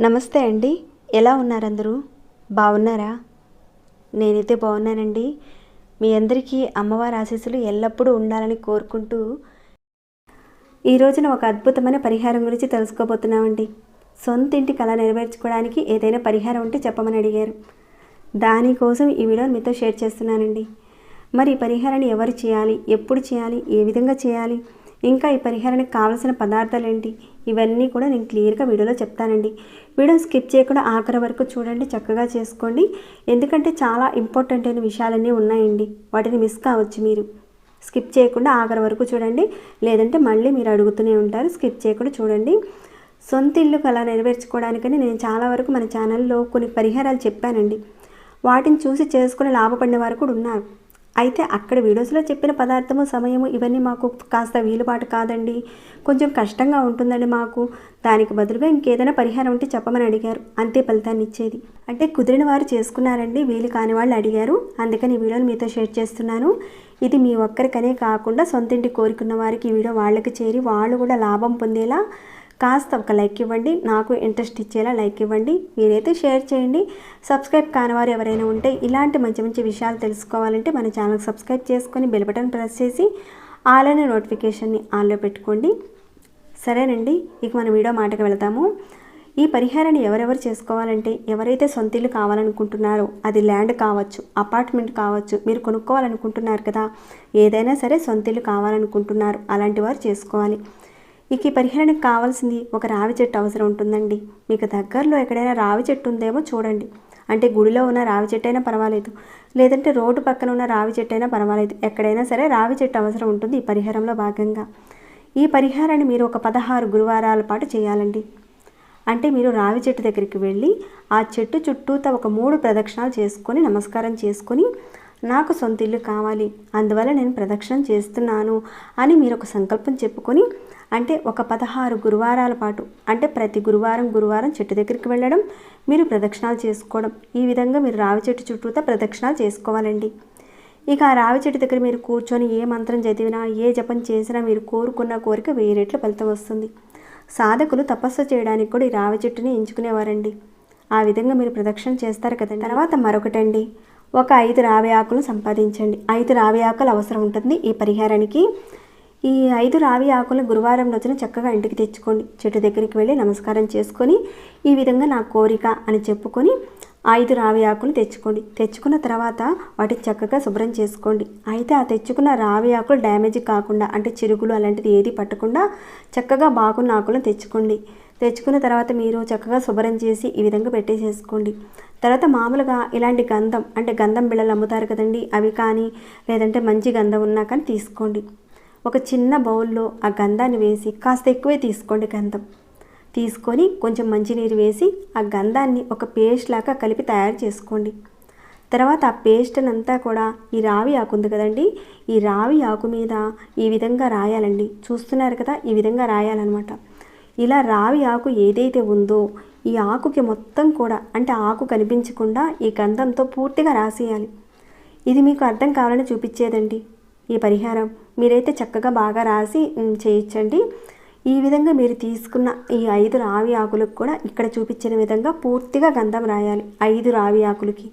నమస్తే అండి. ఎలా ఉన్నారు అందరూ బాగున్నారా? నేనైతే బాగున్నానండి. మీ అందరికీ అమ్మవారి ఆశీస్సులు ఎల్లప్పుడూ ఉండాలని కోరుకుంటూ ఈ రోజున ఒక అద్భుతమైన పరిహారం గురించి తెలుసుకోబోతున్నామండి. సొంత ఇంటి కళ నెరవేర్చుకోవడానికి ఏదైనా పరిహారం ఉంటే చెప్పమని అడిగారు. దానికోసం ఈ వీడియోని మీతో షేర్ చేస్తున్నానండి. మరి ఈ పరిహారాన్ని ఎవరు చేయాలి? ఎప్పుడు చేయాలి? ఏ విధంగా చేయాలి? ఇంకా ఈ పరిహారానికి కావాల్సిన పదార్థాలు ఏంటి ఇవన్నీ కూడా నేను క్లియర్గా వీడియోలో చెప్తానండి. వీడియో స్కిప్ చేయకుండా ఆఖరి వరకు చూడండి చక్కగా చేసుకోండి. ఎందుకంటే చాలా ఇంపార్టెంట్ అయిన విషయాలన్నీ ఉన్నాయండి. వాటిని మిస్ కావచ్చు మీరు. స్కిప్ చేయకుండా ఆఖరి వరకు చూడండి. లేదంటే మళ్ళీ మీరు అడుగుతూనే ఉంటారు. స్కిప్ చేయకుండా చూడండి. సొంత ఇల్లు కళ నెరవేర్చుకోవడానికని నేను చాలా వరకు మన ఛానల్లో కొన్ని పరిహారాలు చెప్పానండి. వాటిని చూసి చేసుకుని లాభపడిన వారు కూడా ఉన్నారు. అయితే అక్కడ వీడియోస్లో చెప్పిన పదార్థము సమయము ఇవన్నీ మాకు కాస్త వీలుబాటు కాదండి. కొంచెం కష్టంగా ఉంటుందండి మాకు. దానికి బదులుగా ఇంకేదైనా పరిహారం ఉంటే చెప్పమని అడిగారు. అంతే ఫలితాన్ని ఇచ్చేది. అంటే కుదిరిన వారు చేసుకున్నారండి వీలు కాని వాళ్ళు అడిగారు. అందుకని ఈ వీడియోని మీతో షేర్ చేస్తున్నాను. ఇది మీ ఒక్కరికనే కాకుండా సొంతింటి కోరుకున్న వారికి ఈ వీడియో వాళ్ళకి చేరి వాళ్ళు కూడా లాభం పొందేలా కాస్త ఒక లైక్ ఇవ్వండి నాకు ఇంట్రెస్ట్ ఇచ్చేలా లైక్ ఇవ్వండి మీరైతే షేర్ చేయండి. సబ్స్క్రైబ్ కానివారు ఎవరైనా ఉంటే ఇలాంటి మంచి మంచి విషయాలు తెలుసుకోవాలంటే మన ఛానల్ సబ్స్క్రైబ్ చేసుకొని బెల్ బటన్ ప్రెస్ చేసి ఆల్ అనే నోటిఫికేషన్ని ఆన్లో పెట్టుకోండి. సరేనండి ఇక మన వీడియో మాటకు వెళతాము. ఈ పరిహారాన్ని ఎవరెవరు చేసుకోవాలంటే ఎవరైతే సొంత ఇల్లు కావాలనుకుంటున్నారో అది ల్యాండ్ కావచ్చు అపార్ట్మెంట్ కావచ్చు మీరు కొనుక్కోవాలనుకుంటున్నారు కదా ఏదైనా సరే సొంత ఇల్లు కావాలనుకుంటున్నారు అలాంటి వారు చేసుకోవాలి. ఇక ఈ పరిహరణకు కావాల్సింది ఒక రావి చెట్టు అవసరం ఉంటుందండి. మీకు దగ్గరలో ఎక్కడైనా రావి చెట్టు ఉందేమో చూడండి. అంటే గుడిలో ఉన్న రావి చెట్టు అయినా పర్వాలేదు. లేదంటే రోడ్డు పక్కన ఉన్న రావి చెట్టు అయినా పర్వాలేదు. ఎక్కడైనా సరే రావి చెట్టు అవసరం ఉంటుంది ఈ పరిహారంలో భాగంగా. ఈ పరిహారాన్ని మీరు ఒక పదహారు గురువారాల పాటు చేయాలండి. అంటే మీరు రావి చెట్టు దగ్గరికి వెళ్ళి ఆ చెట్టు చుట్టూత ఒక మూడు ప్రదక్షిణాలు చేసుకొని నమస్కారం చేసుకొని నాకు సొంత ఇల్లు కావాలి అందువల్ల నేను ప్రదక్షిణం చేస్తున్నాను అని మీరు ఒక సంకల్పం చెప్పుకొని అంటే ఒక పదహారు గురువారాల పాటు అంటే ప్రతి గురువారం గురువారం చెట్టు దగ్గరికి వెళ్ళడం మీరు ప్రదక్షిణాలు చేసుకోవడం. ఈ విధంగా మీరు రావి చెట్టు చుట్టూతా ప్రదక్షిణాలు చేసుకోవాలండి. ఇక ఆ రావి చెట్టు దగ్గర మీరు కూర్చొని ఏ మంత్రం చదివినా ఏ జపం చేసినా మీరు కోరుకున్న కోరిక వెయ్యి రెట్ల ఫలితం వస్తుంది. సాధకులు తపస్సు చేయడానికి కూడా ఈ రావి చెట్టుని ఎంచుకునేవారండి. ఆ విధంగా మీరు ప్రదక్షిణ చేస్తారు కదండి. తర్వాత మరొకటండి ఒక ఐదు రావి ఆకులు సంపాదించండి. ఐదు రావి ఆకులు అవసరం ఉంటుంది. ఈ పరిహారానికి ఈ ఐదు రావి ఆకులు గురువారం రోజున చక్కగా ఇంటికి తెచ్చుకోండి చెట్టు దగ్గరికి వెళ్ళి నమస్కారం చేసుకొని ఈ విధంగా నా కోరిక అని చెప్పుకొని ఐదు రావి ఆకులు తెచ్చుకోండి. తెచ్చుకున్న తర్వాత వాటిని చక్కగా శుభ్రం చేసుకోండి. అయితే ఆ తెచ్చుకున్న రావి ఆకులు డ్యామేజ్ కాకుండా అంటే చిరుగులు అలాంటిది ఏది పట్టకుండా చక్కగా బాగున్న ఆకులను తెచ్చుకోండి. తెచ్చుకున్న తర్వాత మీరు చక్కగా శుభ్రం చేసి ఈ విధంగా పెట్టేసేసుకోండి. తర్వాత మామూలుగా ఇలాంటి గంధం అంటే గంధం బిళ్ళలు అమ్ముతారు కదండి అవి కానీ లేదంటే మంచి గంధం ఉన్నా కానీ తీసుకోండి. ఒక చిన్న బౌల్లో ఆ గంధాన్ని వేసి కాస్త ఎక్కువే తీసుకోండి గంధం. తీసుకొని కొంచెం మంచినీరు వేసి ఆ గంధాన్ని ఒక పేస్ట్ లాగా కలిపి తయారు చేసుకోండి. తర్వాత ఆ పేస్ట్ అంతా కూడా ఈ రావి ఆకు ఉంది కదండి ఈ రావి ఆకు మీద ఈ విధంగా రాయాలండి. చూస్తున్నారు కదా ఈ విధంగా రాయాలన్నమాట. ఇలా రావి ఆకు ఏదైతే ఉందో ఈ ఆకుకి మొత్తం కూడా అంటే ఆకు కనిపించకుండా ఈ గంధంతో పూర్తిగా రాసేయాలి. ఇది మీకు అర్థం కావాలని చూపించేదండి ఈ పరిహారం. మీరైతే చక్కగా బాగా రాసి చేయించండి. ఈ విధంగా మీరు తీసుకున్న ఈ ఐదు రావి ఆకులకు కూడా ఇక్కడ చూపించిన విధంగా పూర్తిగా గంధం రాయాలి ఐదు రావి ఆకులకి.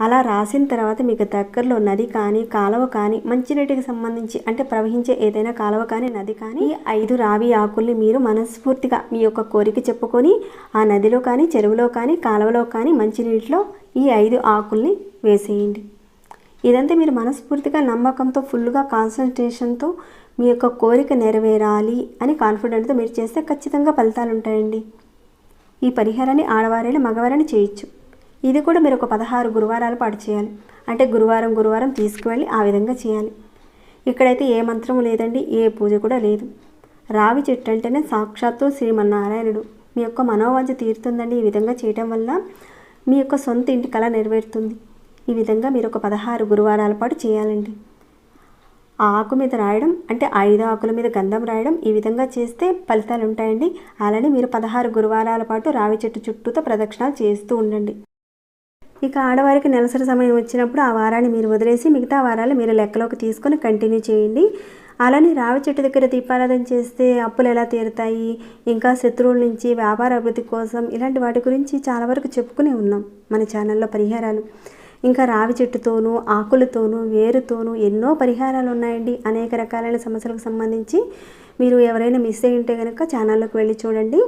అలా రాసిన తర్వాత మీకు దగ్గరలో నది కానీ కాలువ కానీ మంచినీటికి సంబంధించి అంటే ప్రవహించే ఏదైనా కాలువ కానీ నది కానీ ఈ ఐదు రావి ఆకుల్ని మీరు మనస్ఫూర్తిగా మీ యొక్క కోరిక చెప్పుకొని ఆ నదిలో కానీ చెరువులో కానీ కాలువలో కానీ మంచినీటిలో ఈ ఐదు ఆకుల్ని వేసేయండి. ఇదంతా మీరు మనస్ఫూర్తిగా నమ్మకంతో ఫుల్గా కాన్సన్ట్రేషన్తో మీ యొక్క కోరిక నెరవేరాలి అని కాన్ఫిడెంట్తో మీరు చేస్తే ఖచ్చితంగా ఫలితాలు ఉంటాయండి. ఈ పరిహారాన్ని ఆడవారైనా మగవారైనా చేయొచ్చు. ఇది కూడా మీరు ఒక పదహారు గురువారాల పాటు చేయాలి. అంటే గురువారం గురువారం తీసుకువెళ్ళి ఆ విధంగా చేయాలి. ఇక్కడైతే ఏ మంత్రము లేదండి ఏ పూజ కూడా లేదు. రావి చెట్టు అంటేనే సాక్షాత్తు శ్రీమన్నారాయణుడు. మీ యొక్క మనోవాంఛ తీరుతుందండి ఈ విధంగా చేయటం వల్ల మీ యొక్క సొంత ఇంటి కళ నెరవేరుతుంది. ఈ విధంగా మీరు ఒక పదహారు గురువారాల పాటు చేయాలండి. ఆ ఆకు మీద రాయడం అంటే ఐదు ఆకుల మీద గంధం రాయడం ఈ విధంగా చేస్తే ఫలితాలు ఉంటాయండి. అలానే మీరు పదహారు గురువారాల పాటు రావి చెట్టు చుట్టూతో ప్రదక్షిణాలు చేస్తూ ఉండండి. ఇక ఆడవారికి నెలసరి సమయం వచ్చినప్పుడు ఆ వారాన్ని మీరు వదిలేసి మిగతా వారాలు మీరు లెక్కలోకి తీసుకొని కంటిన్యూ చేయండి. అలానే రావి చెట్టు దగ్గర దీపారాధన చేస్తే అప్పులు ఎలా తీరుతాయి? ఇంకా శత్రువుల నుంచి వ్యాపార అభివృద్ధి కోసం ఇలాంటి వాటి గురించి చాలా వరకు చెప్పుకునే ఉన్నాం మన ఛానల్లో పరిహారాలు. ఇంకా రావి చెట్టుతోనూ ఆకులతోనూ వేరుతోనూ ఎన్నో పరిహారాలు ఉన్నాయండి. అనేక రకాలైన సమస్యలకు సంబంధించి మీరు ఎవరైనా మిస్ అయి ఉంటే కనుక ఛానల్లోకి వెళ్ళి చూడండి.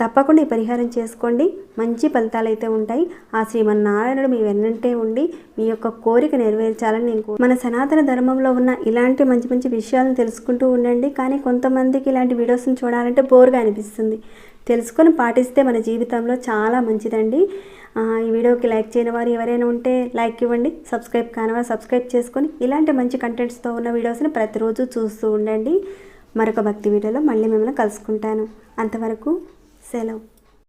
తప్పకుండా ఈ పరిహారం చేసుకోండి. మంచి ఫలితాలు అయితే ఉంటాయి. ఆ శ్రీమన్నారాయణుడు మీ వెన్నంటే ఉండి మీ యొక్క కోరిక నెరవేర్చాలని నేను మన సనాతన ధర్మంలో ఉన్న ఇలాంటి మంచి మంచి విషయాలను తెలుసుకుంటూ ఉండండి. కానీ కొంతమందికి ఇలాంటి వీడియోస్ని చూడాలంటే బోర్గా అనిపిస్తుంది. తెలుసుకొని పాటిస్తే మన జీవితంలో చాలా మంచిదండి. ఈ వీడియోకి లైక్ చేయని వారు ఎవరైనా ఉంటే లైక్ ఇవ్వండి సబ్స్క్రైబ్ కానివారు సబ్స్క్రైబ్ చేసుకొని ఇలాంటి మంచి కంటెంట్స్తో ఉన్న వీడియోస్ని ప్రతిరోజు చూస్తూ ఉండండి. మరొక భక్తి వీడియోలో మళ్ళీ మిమ్మల్ని కలుసుకుంటాను. అంతవరకు సెలవు.